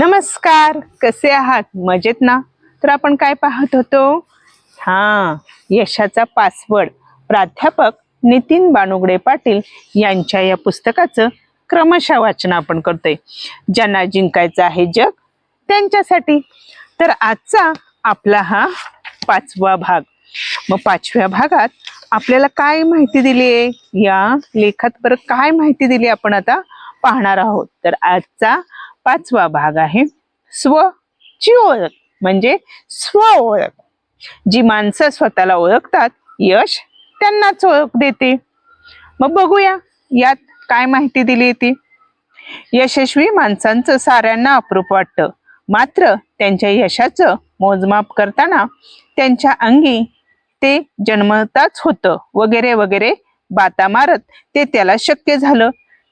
नमस्कार कसे आहात? मजेत ना? तर आपण काय पाहत होतो? हा यशाचा पासवर्ड. प्राध्यापक नितीन बानुगडे पाटील यांच्या या पुस्तकाचं क्रमशः वाचन आपण करतोय. ज्यांना जिंकायचं आहे जग त्यांच्यासाठी. तर आजचा आपला हा पाचवा भाग. मग पाचव्या भागात आपल्याला काय माहिती दिली आहे? या लेखात बरं काय माहिती दिली आपण आता पाहणार आहोत. तर आजचा पाचवा भाग आहे स्वची ओळख म्हणजे स्व ओळख. जी माणसं स्वतःला ओळखतात यश त्यांनाच ओळख देते. मग बघूया यात काय माहिती दिली ती? यशस्वी माणसांचं साऱ्यांना अप्रूप वाटतं. मात्र त्यांच्या यशाचं मोजमाप करताना त्यांच्या अंगी ते जन्मताच होतं. वगैरे वगैरे बाता मारत ते त्याला शक्य झालं.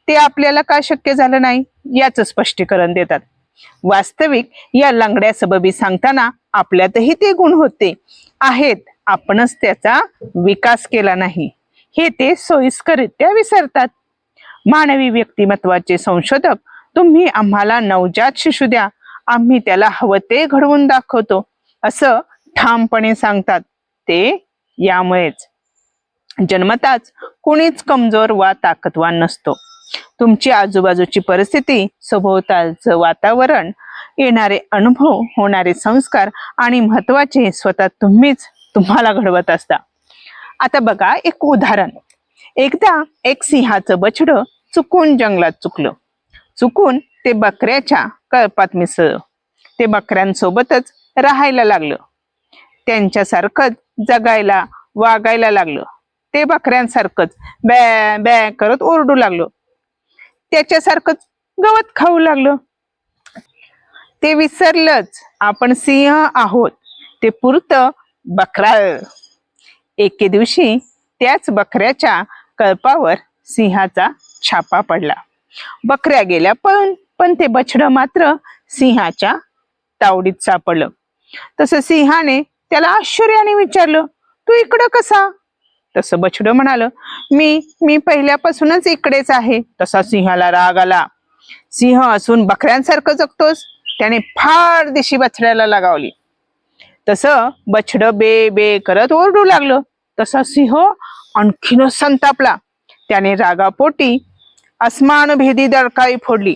ते आपल्याला का शक्य झालं नाही? याचं स्पष्टीकरण देतात. वास्तविक या लंगड्या सबबी सांगताना आपल्यातही ते गुण होते. आहेत आपणच त्याचा विकास केला नाही. हे ते सोयीस्करित्या विसरतात. मानवी व्यक्तिमत्वाचे संशोधक तुम्ही आम्हाला नवजात शिशु द्या. आम्ही त्याला हवं ते घडवून दाखवतो. असं ठामपणे सांगतात ते यामुळेच. जन्मताच कुणीच कमजोर वा ताकदवान नसतो. तुमची आजूबाजूची परिस्थिती सभोवतालचं वातावरण येणारे अनुभव होणारे संस्कार आणि महत्त्वाचे स्वतः तुम्हीच तुम्हाला घडवत असता. आता बघा एक उदाहरण. एकदा एक सिंहाचं बछड चुकून जंगलात चुकलं. चुकून ते बकऱ्याच्या कळपात मिसळलं. ते बकऱ्यांसोबतच राहायला लागलं. त्यांच्यासारखंच जगायला वागायला लागलं. ते बकऱ्यांसारखंच बॅ बॅ करत ओरडू लागलं. त्याच्यासारखंच गवत खाऊ लागलं. ते विसरलंच. आपण सिंह आहोत. ते पुरतं बकरा एके दिवशी त्याच बकऱ्याच्या कळपावर सिंहाचा छापा पडला. बकऱ्या गेल्या पण पण ते बछड मात्र सिंहाच्या तावडीत सापडलं. तसं सिंहाने त्याला आश्चर्याने विचारलं तू इकडं कसा? तसं बछडं म्हणालं मी मी पहिल्यापासूनच इकडेच आहे. तसा सिंहाला राग आला. सिंह असून बकऱ्यांसारखं जगतोस? त्याने फार दिशी बछड्याला लगावली. तसं बछडं बे बे करत ओरडू लागलं. तसा सिंह आणखीनच संतापला. त्याने रागापोटी अस्मानभेदी दडकाळी फोडली.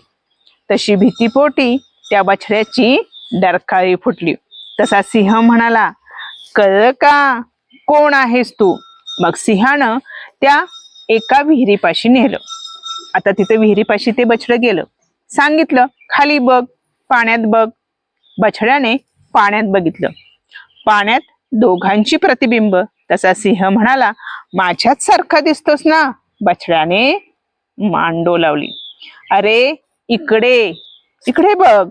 तशी भीतीपोटी त्या बछड्याची डरकाळी फुटली. तसा सिंह म्हणाला कळ का? कोण आहेस तू? मग सिंहानं त्या एका विहिरीपाशी नेलं. आता तिथे विहिरीपाशी ते बछडं गेलं. सांगितलं खाली बघ पाण्यात बघ. बछड्याने पाण्यात बघितलं. पाण्यात दोघांची प्रतिबिंब. तसा सिंह म्हणाला माझ्याच सारखा दिसतोस ना. बछड्याने मांडो लावली. अरे इकडे इकडे बघ.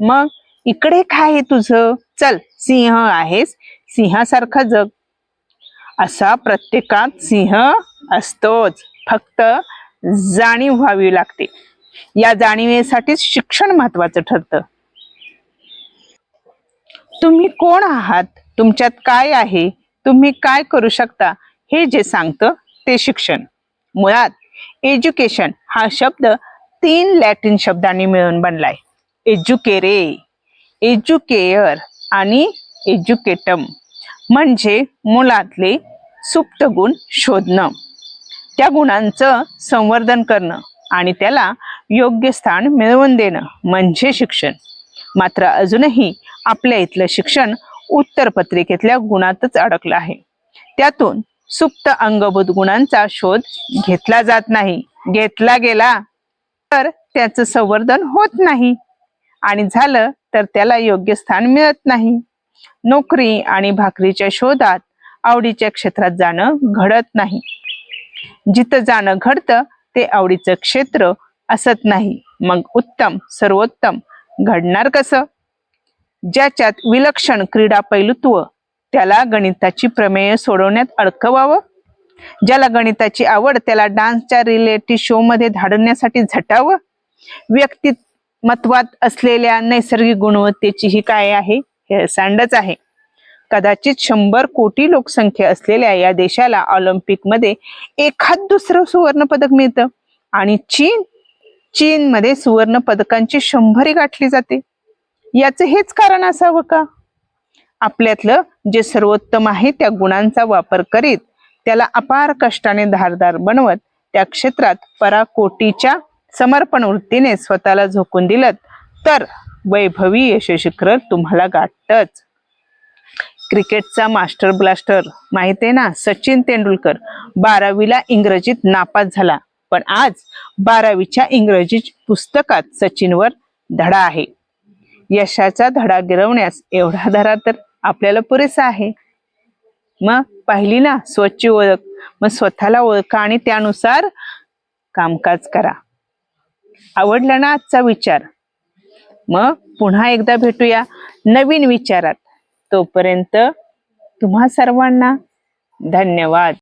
मग इकडे काय तुझं? चल सिंह आहेस. सिंहासारखा जग. असा प्रत्येकात सिंह असतोच. फक्त जाणीव व्हावी लागते. या जाणीवेसाठीच शिक्षण महत्वाचं ठरतं. तुम्ही कोण आहात? तुमच्यात काय आहे? तुम्ही काय करू शकता? हे जे सांगतं ते शिक्षण. मुळात एज्युकेशन हा शब्द तीन लॅटिन शब्दांनी मिळून बनलाय. एज्युकेरे एज्युकेयर आणि एज्युकेटम म्हणजे मुलातले सुप्त गुण शोधणं. त्या गुणांचं संवर्धन करणं आणि त्याला योग्य स्थान मिळवून देणं म्हणजे शिक्षण. मात्र अजूनही आपल्या इथलं शिक्षण उत्तर पत्रिकेतल्या गुणातच अडकलं आहे. त्यातून सुप्त अंगभूत गुणांचा शोध घेतला जात नाही. घेतला गेला तर त्याचं संवर्धन होत नाही. आणि झालं तर त्याला योग्य स्थान मिळत नाही. नोकरी आणि भाकरीच्या शोधात आवडीच्या क्षेत्रात जाणं घडत नाही. जिथं जाणं घडतं ते आवडीचं क्षेत्र असत नाही. मग उत्तम सर्वोत्तम घडणार कसं? ज्याच्यात विलक्षण क्रीडा पैलुत्व त्याला गणिताची प्रमेय सोडवण्यात अडकवावं ज्याला गणिताची आवड त्याला डान्सच्या रिलेटिव्ह शो मध्ये धाडण्यासाठी झटावं? व्यक्तिमत्वात असलेल्या नैसर्गिक गुणवत्तेची ही काय आहे? हेसांडच आहे. कदाचित शंभर कोटी लोकसंख्या असलेल्या या देशाला ऑलिम्पिकमध्ये एखाद दुसरं सुवर्ण पदक मिळतं आणि चीन चीनमध्ये सुवर्ण पदकांची शंभरी गाठली जाते. याचं हेच कारण असावं का? आपल्यातलं जे सर्वोत्तम आहे त्या गुणांचा वापर करीत त्याला अपार कष्टाने धारदार बनवत त्या क्षेत्रात पराकोटीच्या समर्पण वृत्तीने स्वतःला झोकून दिलं तर वैभवी यशशिखर तुम्हाला गाठतच. क्रिकेटचा मास्टर ब्लास्टर माहीत आहे ना? सचिन तेंडुलकर बारावीला इंग्रजीत नापास झाला. पण आज बारावीच्या इंग्रजी पुस्तकात सचिनवर धडा आहे. यशाचा धडा गिरवण्यास एवढा धडा तर आपल्याला पुरेसा आहे. मग पाहिली ना? स्वच्छ ओळख. मग स्वतःला ओळखा आणि त्यानुसार कामकाज करा. आवडला ना आजचा विचार? मग पुन्हा एकदा भेटूया नवीन विचारात. तोपर्यंत तुम्हा सर्वांना धन्यवाद.